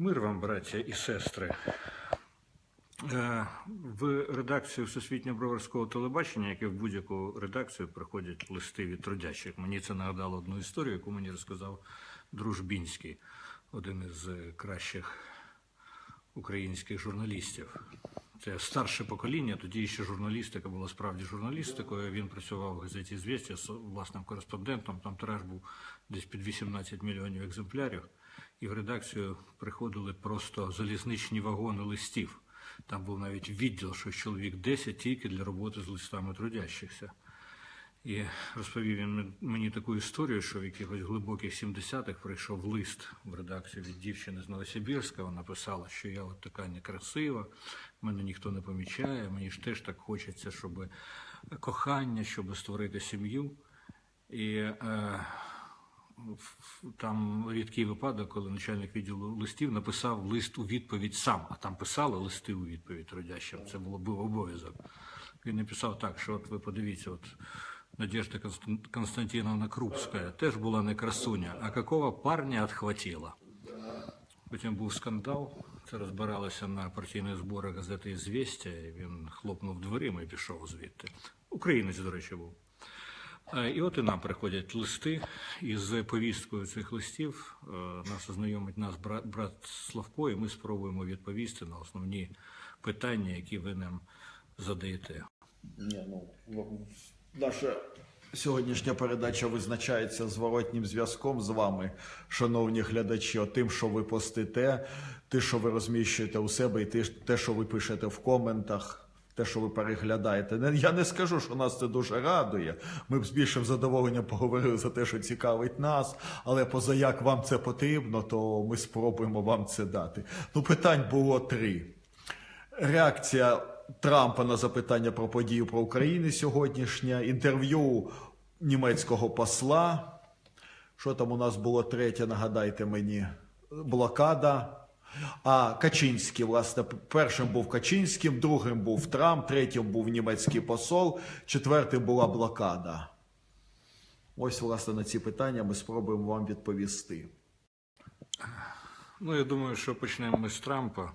Мир вам, браття і сестри. Е, В редакцію Всесвітнього броварського телебачення, яке в будь-яку редакцію приходять листи від трудящих. Мені це нагадало одну історію, яку мені розказав Дружбінський, один із кращих українських журналістів. Це старше покоління, тоді ще журналістика була справді журналістикою. Він працював в газеті «Звістя» з власним кореспондентом. Там тираж був десь під 18 мільйонів екземплярів. І в редакцію приходили просто залізничні вагони листів. Там був навіть відділ, що чоловік 10 тільки для роботи з листами трудящихся. І розповів він мені таку історію, що в якихось глибоких 70-х прийшов лист в редакцію від дівчини з Новосибірська. Вона писала, що я от така некрасива, мене ніхто не помічає, мені ж теж так хочеться, щоб кохання, щоб створити сім'ю. І е, там рідкий випадок, коли начальник відділу листів написав лист у відповідь сам, а там писали листи у відповідь трудящим. Це було був обов'язок. Він написав так, що от ви подивіться, от Надежда Конст- Константиновна Крупська теж була не красуня, а какого парня отхватила. Потім був скандал. Це розбиралося на партійних зборах газети «Ізвістя», він хлопнув дверима і пішов звідти. Українець, до речі, був. Е, І от і нам приходять листи, і з повісткою цих листів е, нас ознайомить нас брат, Славко, і ми спробуємо відповісти на основні питання, які ви нам задаєте. Ні, ну, в- наша сьогоднішня передача визначається зворотнім зв'язком з вами, шановні глядачі, тим, що ви постите, те, що ви розміщуєте у себе, і те, що ви пишете в коментах. Те, що ви переглядаєте, я не скажу, що нас це дуже радує. Ми б з більшим задоволенням поговорили за те, що цікавить нас, але поза як вам це потрібно, то ми спробуємо вам це дати. Ну, питань було три. Реакція Трампа на запитання про подію про Україну сьогоднішнє, інтерв'ю німецького посла. Що там у нас було третє, нагадайте мені, блокада. А Качинський, власне, першим був Качинським, другим був Трамп, третім був німецький посол, четвертим була блокада. Ось, власне, на ці питання ми спробуємо вам відповісти. Ну, я думаю, що почнемо ми з Трампа,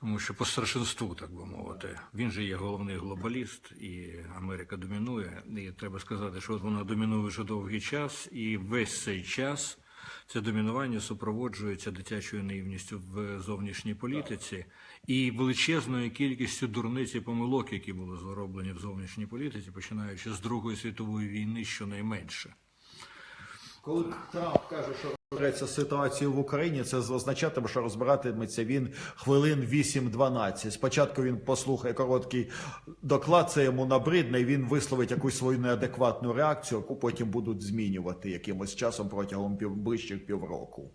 тому що по старшинству, так би мовити, він же є головний глобаліст, і Америка домінує. І треба сказати, що от вона домінує вже довгий час, і весь цей час це домінування супроводжується дитячою наївністю в зовнішній політиці і величезною кількістю дурниць і помилок, які були зроблені в зовнішній політиці, починаючи з Другої світової війни, щонайменше. Коли Трамп каже, що розбирається ситуацію в Україні, це означатиме, що розбиратиметься він хвилин 8-12. Спочатку він послухає короткий доклад, це йому набридне, і він висловить якусь свою неадекватну реакцію, яку потім будуть змінювати якимось часом протягом пів, ближчих півроку.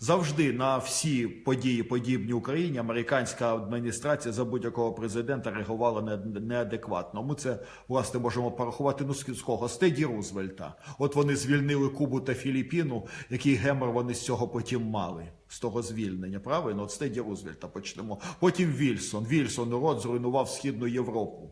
Завжди на всі події, подібні Україні, американська адміністрація за будь-якого президента реагувала не- неадекватно. Ми це власне можемо порахувати. Ну з кого? З Теді Рузвельта. От вони звільнили Кубу та Філіппіну, який гемор вони з цього потім мали. З того звільнення, правильно? От з Рузвельта почнемо. Потім Вільсон. Вільсон народ зруйнував Східну Європу.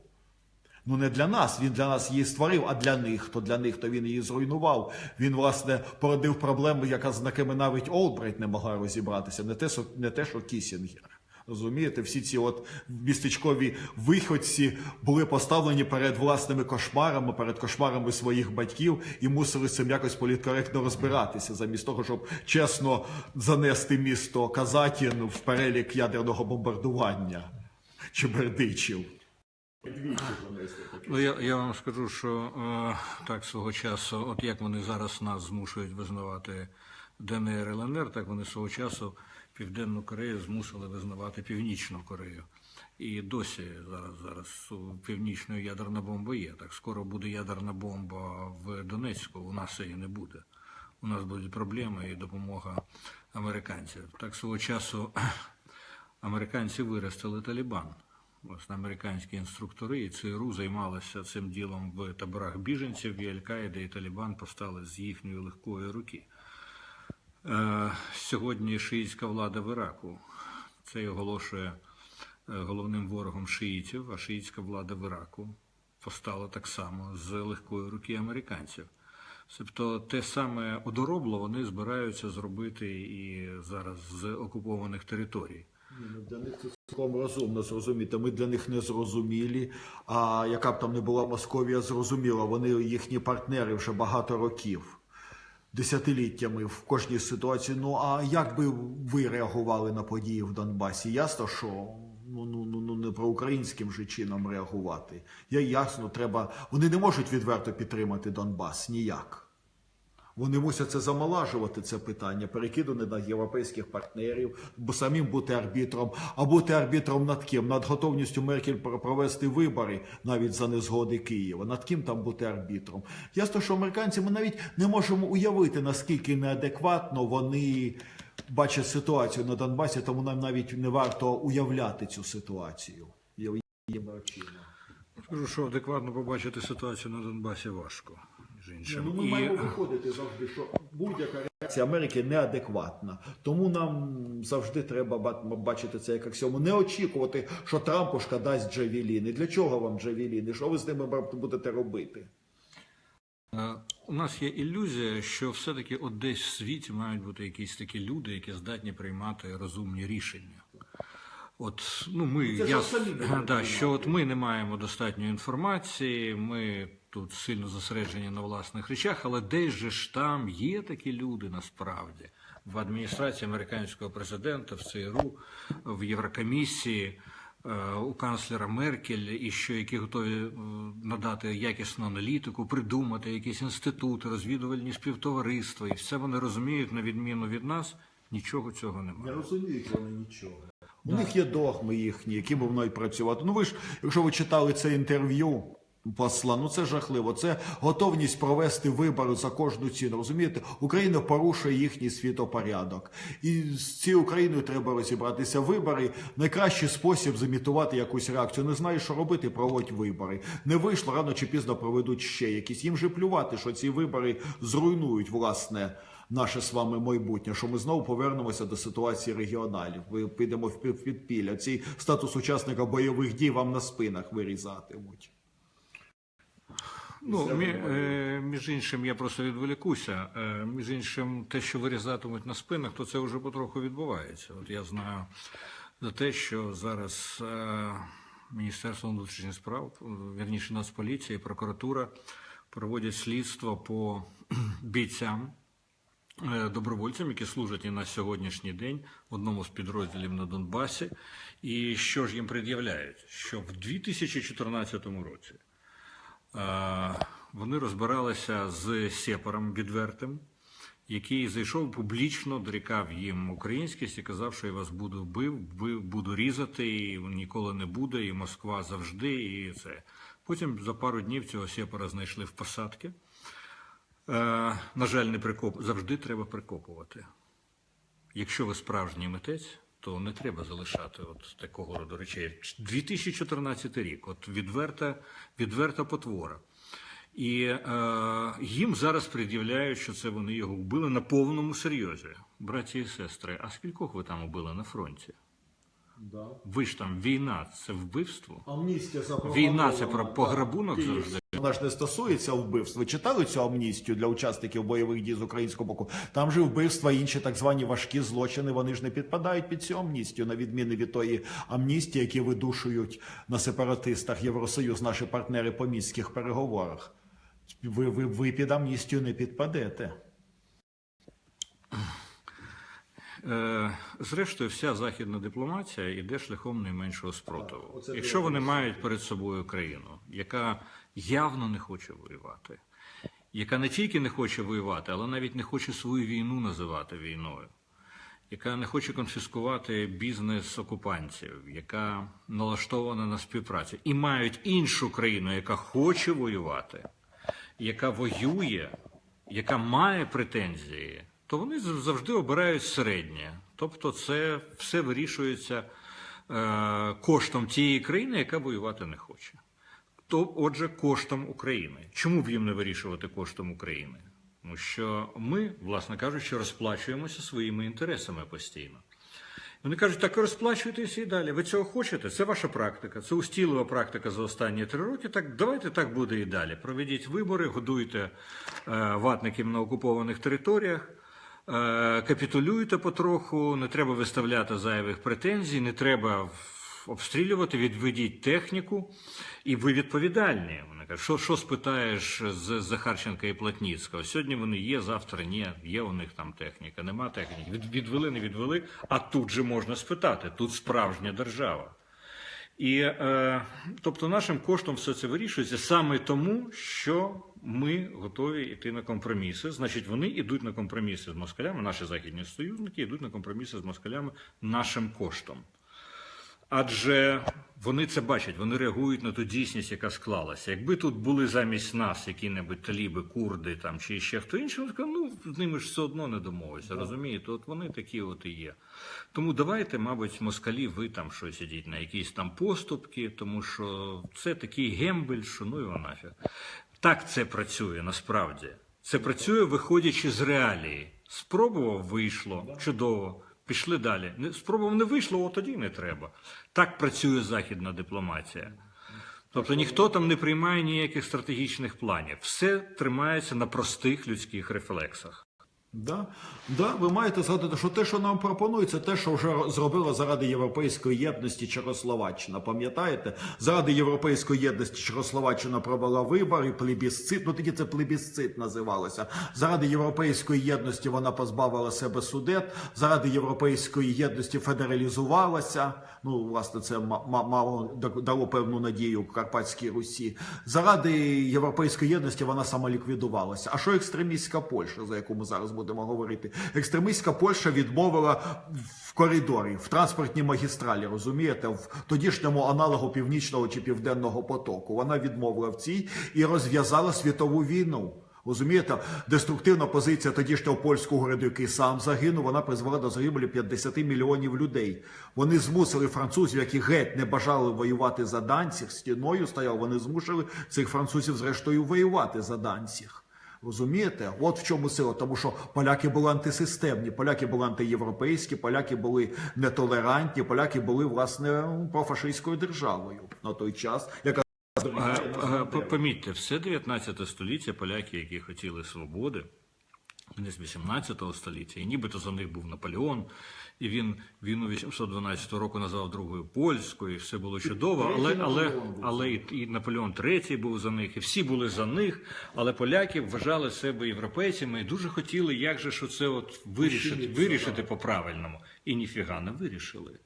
Ну не для нас, він для нас її створив, а для них, то для них, то він її зруйнував. Він, власне, породив проблему, яка з якими навіть Олбрайт не могла розібратися, не те, не те, що Кісінгер. Розумієте, всі ці от містечкові виходці були поставлені перед власними кошмарами, перед кошмарами своїх батьків і мусили цим якось політкоректно розбиратися, замість того, щоб чесно занести місто Казатін в перелік ядерного бомбардування чи бердичів. Ну, я, я вам скажу, що е, так свого часу, от як вони зараз нас змушують визнавати ДНР і ЛНР, так вони свого часу Південну Корею змусили визнавати Північну Корею. І досі зараз, зараз у північної ядерна бомба є. Так скоро буде ядерна бомба в Донецьку, у нас її не буде. У нас будуть проблеми і допомога американців. Так свого часу американці виростили Талібан. Власне, американські інструктори і ЦРУ займалися цим ділом в таборах біженців, і Аль-Каїда і Талібан постали з їхньої легкої руки. Е, Сьогодні шиїтська влада в Іраку. Це оголошує е, головним ворогом шиїтів, а шиїтська влада в Іраку постала так само з легкої руки американців. Тобто те саме одоробло вони збираються зробити і зараз з окупованих територій. Ну, Для них це цілком розумно зрозуміти. Ми для них не зрозумілі. А яка б там не була Московія, зрозуміла, вони їхні партнери вже багато років, десятиліттями в кожній ситуації. Ну а як би ви реагували на події в Донбасі? Ясно, що ну, ну, ну, ну не про українським же чином реагувати. Я ясно, треба. Вони не можуть відверто підтримати Донбас ніяк. Вони мусять це замолажувати, це питання, перекидане на європейських партнерів, бо самим бути арбітром, а бути арбітром над ким? Над готовністю Меркель про- провести вибори навіть за незгоди Києва. Над ким там бути арбітром? Ясно, що американці ми навіть не можемо уявити, наскільки неадекватно вони бачать ситуацію на Донбасі, тому нам навіть не варто уявляти цю ситуацію. Скажу, що адекватно побачити ситуацію на Донбасі важко. Між іншим. Ну, ми І- маємо виходити завжди, що будь-яка реакція Америки неадекватна. Тому нам завжди треба бачити це як аксіому. Не очікувати, що Трампушка дасть джавеліни. Для чого вам джавеліни? Що ви з ними будете робити? Е, У нас є ілюзія, що все-таки от десь в світі мають бути якісь такі люди, які здатні приймати розумні рішення. От, ну, ми, я, да, що от ми не маємо достатньої інформації, ми тут сильно зосереджені на власних речах, але десь же ж там є такі люди насправді в адміністрації американського президента, в ЦРУ, в Єврокомісії, е, у канцлера Меркель, і що які готові е, надати якісну аналітику, придумати якісь інститути, розвідувальні співтовариства, і все вони розуміють на відміну від нас. Нічого цього немає. Не розуміють вони нічого. У них є догми їхні, які б мають працювати. Ну ви ж, якщо ви читали це інтерв'ю посла, ну це жахливо. Це готовність провести вибори за кожну ціну. Розумієте, Україна порушує їхній світопорядок. І з цією Україною треба розібратися. Вибори найкращий спосіб замітувати якусь реакцію. Не знаєш, що робити, проводь вибори. Не вийшло, рано чи пізно проведуть ще якісь. Їм же плювати, що ці вибори зруйнують власне наше з вами майбутнє, що ми знову повернемося до ситуації регіоналів. Ви підемо в під- в підпілля. Цей статус учасника бойових дій вам на спинах вирізатимуть. Ну, мі, е, між іншим, я просто відволікуся. Е, між іншим, те, що вирізатимуть на спинах, то це вже потроху відбувається. От я знаю за те, що зараз е, Міністерство внутрішніх справ, вірніше Нацполіція і прокуратура проводять слідство по бійцям. Добровольцям, які служать і на сьогоднішній день в одному з підрозділів на Донбасі, і що ж їм пред'являють? Що в 2014 році Вони розбиралися з сепаром відвертим, який зайшов публічно, дорікав їм українськість і казав, що я вас буду бив, буду різати, і ніколи не буде, і Москва завжди, і це. Потім за пару днів цього сепара знайшли в посадки. Е, на жаль, не прикоп... завжди треба прикопувати. Якщо ви справжній митець, то не треба залишати от такого роду речей. 2014 рік, от відверта, відверта потвора. І е, їм зараз пред'являють, що це вони його вбили на повному серйозі. Браті і сестри, а скількох ви там убили на фронті? Да. Ви ж там війна, це вбивство. Амністія Війна це про пограбунок завжди. Вона ж не стосується вбивств. Ви читали цю амністію для учасників бойових дій з українського боку? Там же вбивства, інші так звані важкі злочини, вони ж не підпадають під цю амністію, на відміну від тої амністії, які видушують на сепаратистах Євросоюз, наші партнери по мінських переговорах. Ви, ви, ви під амністію не підпадете. Е, Зрештою, вся західна дипломатія йде шляхом найменшого спротиву. Якщо вони мають перед собою країну, яка явно не хоче воювати, яка не тільки не хоче воювати, але навіть не хоче свою війну називати війною, яка не хоче конфіскувати бізнес окупантів, яка налаштована на співпрацю, і мають іншу країну, яка хоче воювати, яка воює, яка має претензії, то вони завжди обирають середнє. Тобто, це все вирішується е, коштом тієї країни, яка воювати не хоче. То, отже, коштом України. Чому б їм не вирішувати коштом України? Тому що ми, власне кажучи, розплачуємося своїми інтересами постійно. Вони кажуть, так розплачуйтеся і далі. Ви цього хочете? Це ваша практика, це устілива практика за останні три роки. Так давайте так буде і далі. Проведіть вибори, годуйте е, ватників на окупованих територіях. Е, Капітулюйте потроху, не треба виставляти зайвих претензій, не треба в- обстрілювати, відведіть техніку, і ви відповідальні. Вони кажуть, що, що спитаєш з Захарченка і Платніцького? Сьогодні вони є, завтра ні, є у них там техніка, нема техніки. Від, відвели, не відвели, а тут же можна спитати, тут справжня держава. І е, тобто нашим коштом все це вирішується саме тому, що ми готові йти на компроміси. Значить, вони йдуть на компроміси з москалями, наші західні союзники йдуть на компроміси з москалями нашим коштом. Адже вони це бачать, вони реагують на ту дійсність, яка склалася. Якби тут були замість нас які-небудь таліби, курди там чи ще хто інший, вони сказали, ну з ними ж все одно не домовиться, розумієте? От вони такі от і є. Тому давайте, мабуть, москалі, ви там щось ідіть на якісь там поступки, тому що це такий гембель, що ну його нафіг. Так це працює насправді. Це працює, виходячи з реалії. Спробував, вийшло, чудово. Пішли далі. Спробував не вийшло, от тоді не треба. Так працює західна дипломатія. Тобто ніхто там не приймає ніяких стратегічних планів. Все тримається на простих людських рефлексах. Да, да, ви маєте згадати, що те, що нам пропонується, те, що вже зробила заради європейської єдності Чехословаччина. Пам'ятаєте, заради європейської єдності Чехословаччина провела вибори, плебісцит. Ну тоді це плебісцит називалося. Заради європейської єдності вона позбавила себе судет. Заради європейської єдності федералізувалася. Ну, власне, це ма- ма- мало дало певну надію Карпатській Русі. Заради європейської єдності вона самоліквідувалася. А що екстремістська Польща, за яку ми зараз будемо говорити? Екстремістська Польща відмовила в коридорі, в транспортній магістралі, розумієте, в тодішньому аналогу північного чи південного потоку. Вона відмовила в цій і розв'язала світову війну. Розумієте, деструктивна позиція тодішнього польського уряду, який сам загинув, вона призвела до загибелі 50 мільйонів людей. Вони змусили французів, які геть не бажали воювати за Данців, стіною стояв, вони змусили цих французів, зрештою, воювати за Данців. Розумієте? От в чому сила, тому що поляки були антисистемні, поляки були антиєвропейські, поляки були нетолерантні, поляки були власне профашистською державою на той час, яка А, а, Помітьте, все 19 століття поляки, які хотіли свободи, вони з 18 століття, і нібито за них був Наполеон, і він війну 812 року назвав другою польською, і все було чудово, але, але, але і, і Наполеон III був за них, і всі були за них, але поляки вважали себе європейцями і дуже хотіли, як же що це от вирішити, вирішити по-правильному. І ніфіга не вирішили.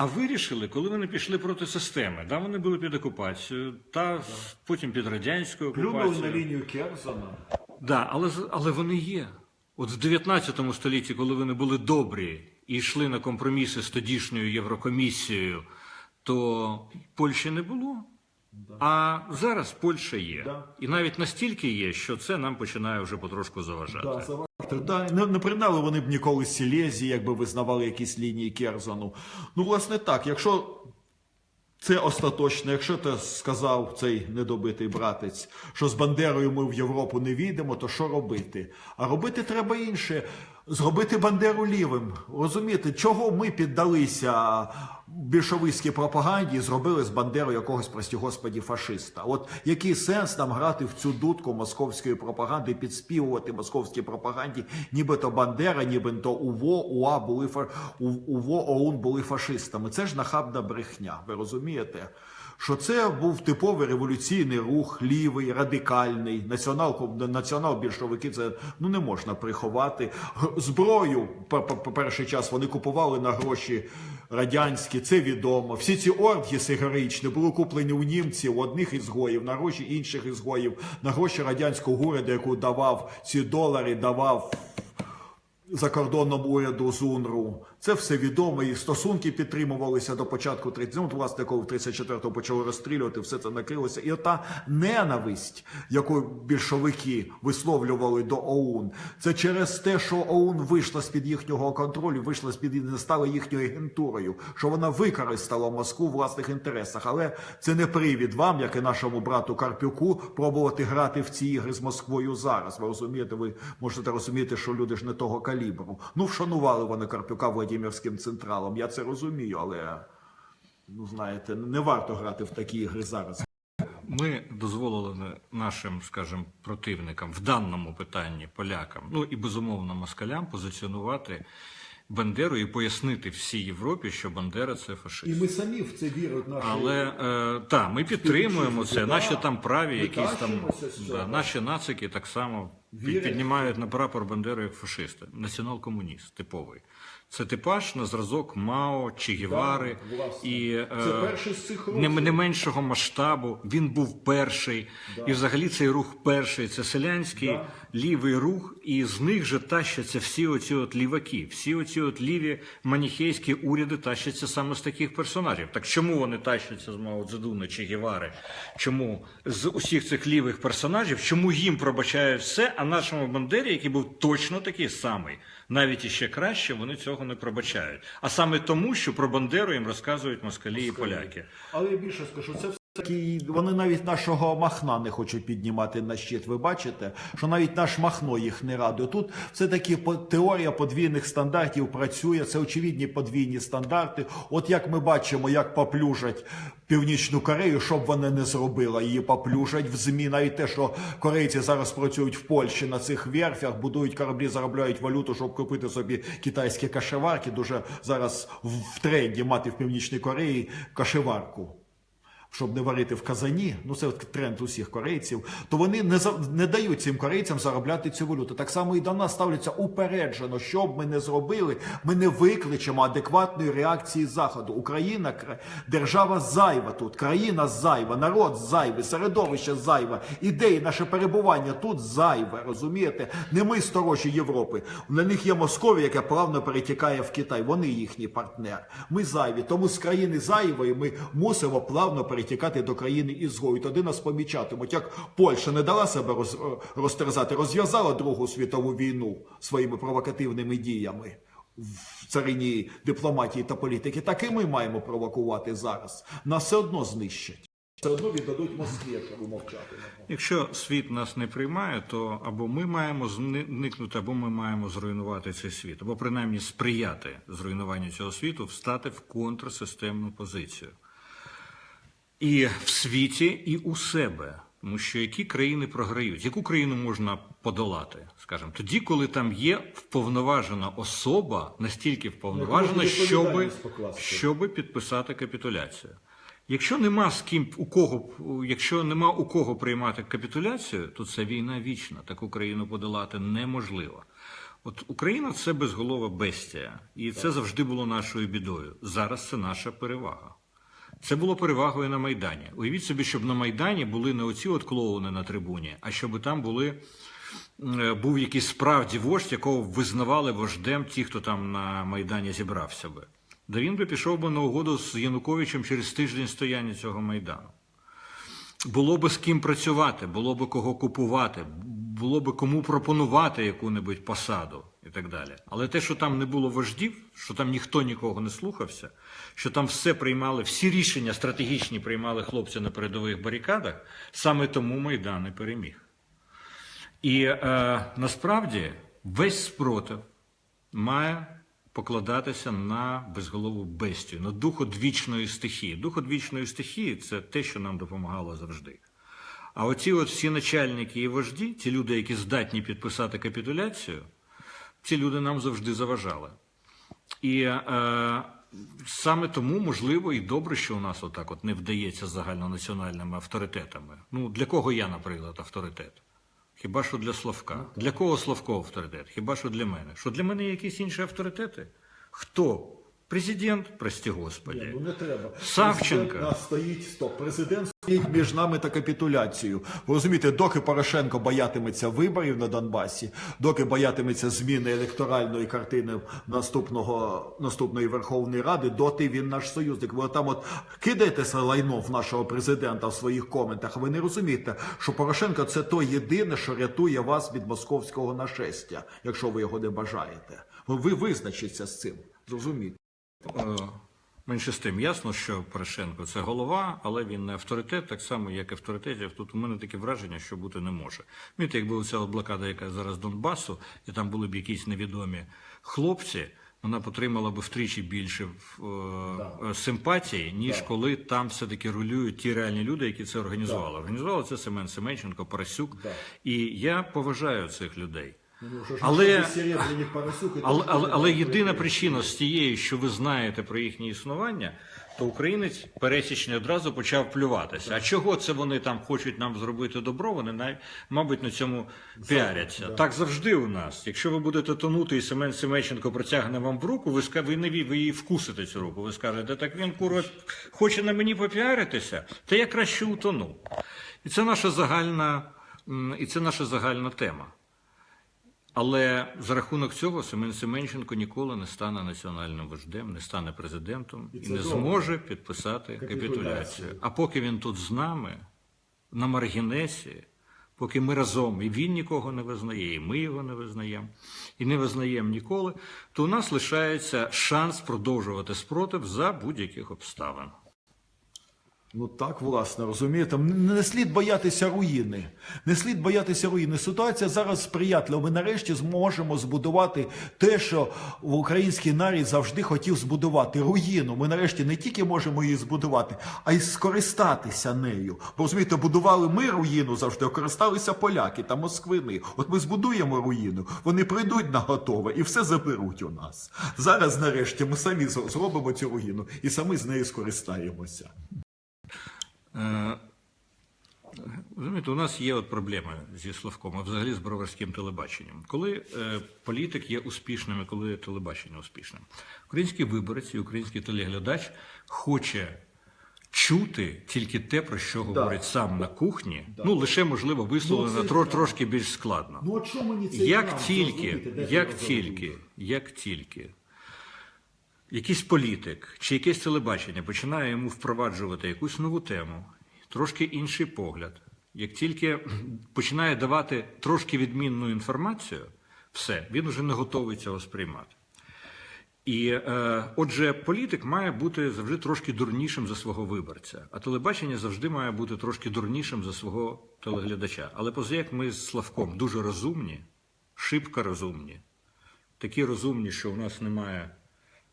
А вирішили, коли вони пішли проти системи. Да, вони були під окупацією, та потім під радянською плюнули на лінію Керзана. Да, але, але вони є. От в 19 столітті, коли вони були добрі і йшли на компроміси з тодішньою Єврокомісією, то Польщі не було. А зараз Польща є. Да. І навіть настільки є, що це нам починає вже потрошку заважати. Да, заважати. Да, не, не принали вони б ніколи Сілезії, якби визнавали якісь лінії Керзону. Ну, власне, так, якщо це остаточно, якщо ти сказав цей недобитий братець, що з Бандерою ми в Європу не війдемо, то що робити? А робити треба інше. Зробити Бандеру лівим. Розумієте, чого ми піддалися більшовицькій пропаганді зробили з Бандерою якогось, прості господі, фашиста? От який сенс нам грати в цю дудку московської пропаганди, підспівувати московській пропаганді, нібито Бандера, нібито УВО, УА були фа... УВО, ОУН були фашистами. Це ж нахабна брехня. Ви розумієте? Що це був типовий революційний рух, лівий, радикальний, націонал, націонал-більшовики це ну не можна приховати. Зброю перший час вони купували на гроші радянські, це відомо. Всі ці оргіси сигаричні були куплені у німців, у одних ізгоїв, на гроші інших ізгоїв, на гроші радянського уряду, яку давав ці долари, давав закордонному уряду з УНРУ. Це все відомо, і стосунки підтримувалися до початку 30 ну, власне, коли в 34-му почали розстрілювати, все це накрилося. І ота ненависть, яку більшовики висловлювали до ОУН, це через те, що ОУН вийшла з-під їхнього контролю, вийшла з-під і не стала їхньою агентурою, що вона використала Москву в власних інтересах. Але це не привід вам, як і нашому брату Карпюку, пробувати грати в ці ігри з Москвою зараз. Ви розумієте, ви можете розуміти, що люди ж не того калібру. Ну, вшанували вони Карпюка в Владимирським централом. Я це розумію, але ну знаєте, не варто грати в такі ігри зараз. Ми дозволили нашим, скажімо, противникам в даному питанні полякам, ну і безумовно москалям, позиціонувати Бандеру і пояснити всій Європі, що Бандера це фашист. І ми самі в це віримо. Наші... Але е, так, ми підтримуємо це. Да, Наші там праві, ми якісь там да, наші нацики так само Вірять. піднімають на прапор Бандеру як фашиста. Націонал-комуніст типовий. Це типаж на зразок Мао, Че Гевари Да, і е, Це перший з цих не, не меншого масштабу. Він був перший, і взагалі цей рух перший. Це селянський Да. лівий рух, і з них же тащаться всі оці от ліваки, всі оці от ліві маніхейські уряди тащаться саме з таких персонажів. Так чому вони тащаться з Мао Цзедуна чи Гевари? Чому з усіх цих лівих персонажів? Чому їм пробачають все, а нашому Бандері, який був точно такий самий, навіть іще краще, вони цього не пробачають. А саме тому, що про Бандеру їм розказують москалі і поляки. Але я більше скажу, це таки вони навіть нашого Махна не хочуть піднімати на щит. Ви бачите, що навіть наш Махно їх не радує. Тут все таки теорія подвійних стандартів працює. Це очевидні подвійні стандарти. От як ми бачимо, як поплюжать Північну Корею, що б вона не зробила, її поплюжать в змі. Навіть те, що корейці зараз працюють в Польщі на цих верфях, будують кораблі, заробляють валюту, щоб купити собі китайські кашеварки. Дуже зараз в тренді мати в Північній Кореї кашеварку щоб не варити в казані, ну це тренд усіх корейців, то вони не за не дають цим корейцям заробляти цю валюту. Так само і до нас ставляться упереджено. Що б ми не зробили, ми не викличемо адекватної реакції заходу. Україна держава зайва тут, країна зайва, народ зайвий, середовище зайве, ідеї, наше перебування тут зайве. Розумієте? Не ми сторожі Європи. На них є Московія, яка плавно перетікає в Китай. Вони їхній партнер. Ми зайві. Тому з країни зайвої ми мусимо плавно перетікати до країни ізгою. Тоді нас помічатимуть. Як Польща не дала себе роз, розтерзати, розв'язала Другу світову війну своїми провокативними діями. В царині дипломатії та політики, так і ми маємо провокувати зараз. Нас все одно знищать. Все одно віддадуть Москві, якщо ви. Якщо світ нас не приймає, то або ми маємо зникнути, або ми маємо зруйнувати цей світ, або принаймні сприяти зруйнуванню цього світу, встати в контрсистемну позицію. І в світі, і у себе. Тому що які країни програють, яку країну можна подолати, скажімо, тоді, коли там є вповноважена особа, настільки вповноважена, щоб, відповідальність щоб підписати капітуляцію. Якщо нема з ким у кого, якщо нема у кого приймати капітуляцію, то це війна вічна. Таку країну подолати неможливо. От Україна це безголова бестія, і це завжди було нашою бідою. Зараз це наша перевага. Це було перевагою на Майдані. Уявіть собі, щоб на Майдані були не оці от клоуни на трибуні, а щоб там були, е, був якийсь справді вождь, якого визнавали вождем ті, хто там на Майдані зібрався би. Да він би пішов би на угоду з Януковичем через тиждень стояння цього Майдану. Було би з ким працювати, було би кого купувати, було би кому пропонувати яку-небудь посаду і так далі. Але те, що там не було вождів, що там ніхто нікого не слухався, що там все приймали, всі рішення стратегічні приймали хлопці на передових барикадах, саме тому Майдан і переміг. І е, насправді весь спротив має покладатися на безголову бестію, на дух одвічної стихії. Дух одвічної стихії це те, що нам допомагало завжди. А оці от всі начальники і вожді, ті люди, які здатні підписати капітуляцію, ці люди нам завжди заважали. І е, саме тому, можливо, і добре, що у нас отак от не вдається загальнонаціональними авторитетами. Ну, для кого я, наприклад, авторитет? Хіба що для Славка? Для кого Славко авторитет? Хіба що для мене? Що для мене є якісь інші авторитети? Хто? Президент, прості господі. Ну не треба. Савченко. Президент нас стоїть стоп. Президент стоїть між нами та капітуляцією. Ви розумієте, доки Порошенко боятиметься виборів на Донбасі, доки боятиметься зміни електоральної картини наступного наступної Верховної Ради, доти він наш союзник. Ви там от кидаєте лайно в нашого президента в своїх коментах. Ви не розумієте, що Порошенко це то єдине, що рятує вас від московського нашестя, якщо ви його не бажаєте. Ви, ви визначіться з цим. Зрозумійте. Е, Менше з тим, ясно, що Порошенко це голова, але він не авторитет, так само, як і авторитетів. Тут у мене таке враження, що бути не може. Міте, якби ця блокада, яка зараз Донбасу, і там були б якісь невідомі хлопці, вона отримала би втричі більше е, Да. е, симпатії, ніж Да. коли там все-таки рулюють ті реальні люди, які це організували. Організували це Семен Семенченко, Парасюк. Да. І я поважаю цих людей. Ну, ж, Але- Але, але, але єдина причина з тієї, що ви знаєте про їхнє існування, то українець пересічний одразу почав плюватися. А чого це вони там хочуть нам зробити добро? Вони навіть, мабуть, на цьому піаряться. Так завжди у нас. Якщо ви будете тонути, і Семен Семенченко протягне вам в руку, ви ви не ви її вкусите цю руку. Ви скажете, так він курва хоче на мені попіаритися, та я краще утону. І це наша загальна, і це наша загальна тема. Але за рахунок цього Семен Семенченко ніколи не стане національним вождем, не стане президентом і, це не добре. зможе підписати Капітуляцію. капітуляцію. А поки він тут з нами, на маргінесі, поки ми разом, і він нікого не визнає, і ми його не визнаємо, і не визнаємо ніколи, то у нас лишається шанс продовжувати спротив за будь-яких обставин. Ну так, власне, розумієте, не слід боятися руїни. Не слід боятися руїни. Ситуація зараз сприятлива. Ми нарешті зможемо збудувати те, що в український нарід завжди хотів збудувати руїну. Ми нарешті не тільки можемо її збудувати, а й скористатися нею. Бо розумієте, будували ми руїну завжди, а користалися поляки та москвини. От ми збудуємо руїну, вони прийдуть на готове і все заберуть у нас. Зараз, нарешті, ми самі зробимо цю руїну і самі з нею скористаємося. Е, Розумієте, у нас є от проблеми зі Славком, а взагалі з броварським телебаченням. Коли е, політик є успішним і коли телебачення успішним, український виборець і український телеглядач хоче чути тільки те, про що говорить сам на кухні. Ну лише можливо висловлено Ну, тро- трошки більш складно. Ну, от що мені цей Як тільки, зробити? Де як тільки, як тільки якийсь політик чи якесь телебачення починає йому впроваджувати якусь нову тему, трошки інший погляд, як тільки починає давати трошки відмінну інформацію, все, він вже не готовий цього сприймати. І е, отже, політик має бути завжди трошки дурнішим за свого виборця, а телебачення завжди має бути трошки дурнішим за свого телеглядача. Але поза як ми з Славком дуже розумні, шибко розумні, такі розумні, що у нас немає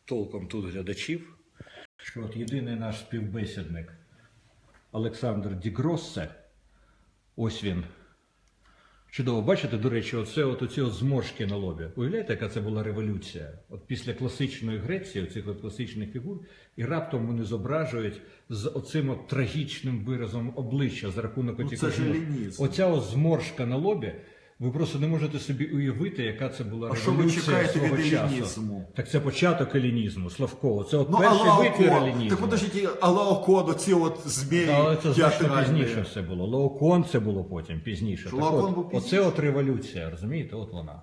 толком тут глядачів. Що от єдиний наш співбесідник Олександр Дігроссе, ось він. Чудово, бачите, до речі, оце от оці от зморшки на лобі. Уявляєте, яка це була революція? От після класичної Греції, оцих от класичних фігур, і раптом вони зображують з оцим от трагічним виразом обличчя за рахунок Ну, ленізм. Оця от зморшка на лобі. Ви просто не можете собі уявити, яка це була А що ви революція свого від часу. елінізму? Так це початок елінізму, Славко. Це от Ну, перший витвір елінізму. так подождіть, Алаокон, оці от змії Але це значно пізніше все було. Лаокон це було потім, пізніше. Так от, був оце от революція, розумієте? От вона.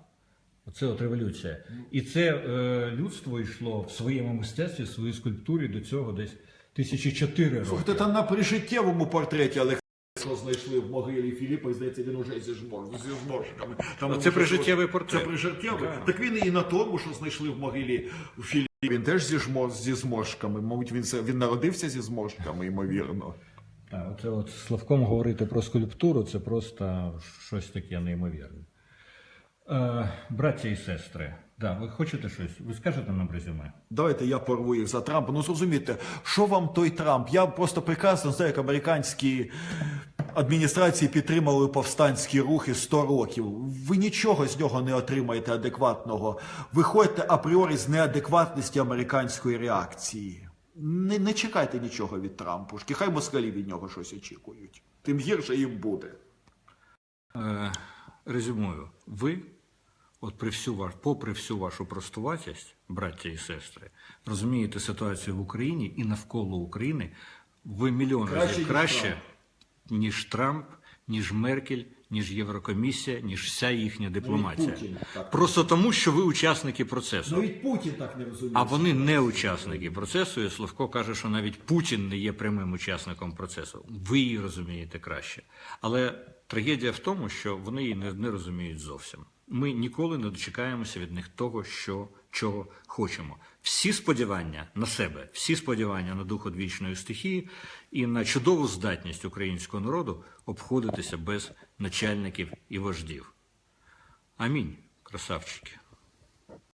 Оце от революція. І це е, людство йшло в своєму мистецтві, в своїй скульптурі до цього десь тисячі чотири роки. Слухайте, там на прижиттєвому портреті Олександра знайшли в могилі Філіпа, і здається, він уже зі жмор, зі зморшками. Там це прижиттєвий портрет. Це прижиттєвий? Так. Так він і на тому, що знайшли в могилі Філіпа. Він теж зі, жмор, зі зморшками. Мабуть, він, це- він народився зі зморшками, ймовірно. Так, оце от Славком говорити про скульптуру це просто щось таке неймовірне. Е, браття і сестри, да, ви хочете щось? Ви скажете нам резюме? Давайте я порву їх за Трампа. Ну зрозумійте, що вам той Трамп? Я просто прекрасно знаю, як американські адміністрації підтримали повстанські рухи 100 років. Ви нічого з нього не отримаєте адекватного. Виходьте апріорі з неадекватності американської реакції. Не, не чекайте нічого від Трампушки. Хай москалі від нього щось очікують. Тим гірше їм буде. Е, резюмую, ви, от при всю ваш, попри всю вашу простуватість, браття і сестри, розумієте ситуацію в Україні і навколо України ви мільйон Краще, разів краще, Трамп. Ніж Трамп, ніж Меркель, ніж Єврокомісія, ніж вся їхня дипломатія. Путін. Просто тому, що ви учасники процесу. Навіть Путін так не розуміє. А вони не учасники процесу, і Славко каже, що навіть Путін не є прямим учасником процесу. Ви її розумієте краще. Але трагедія в тому, що вони її не, не розуміють зовсім. Ми ніколи не дочекаємося від них того, що, чого хочемо. Всі сподівання на себе, всі сподівання на дух одвічної стихії і на чудову здатність українського народу обходитися без начальників і вождів. Амінь, красавчики.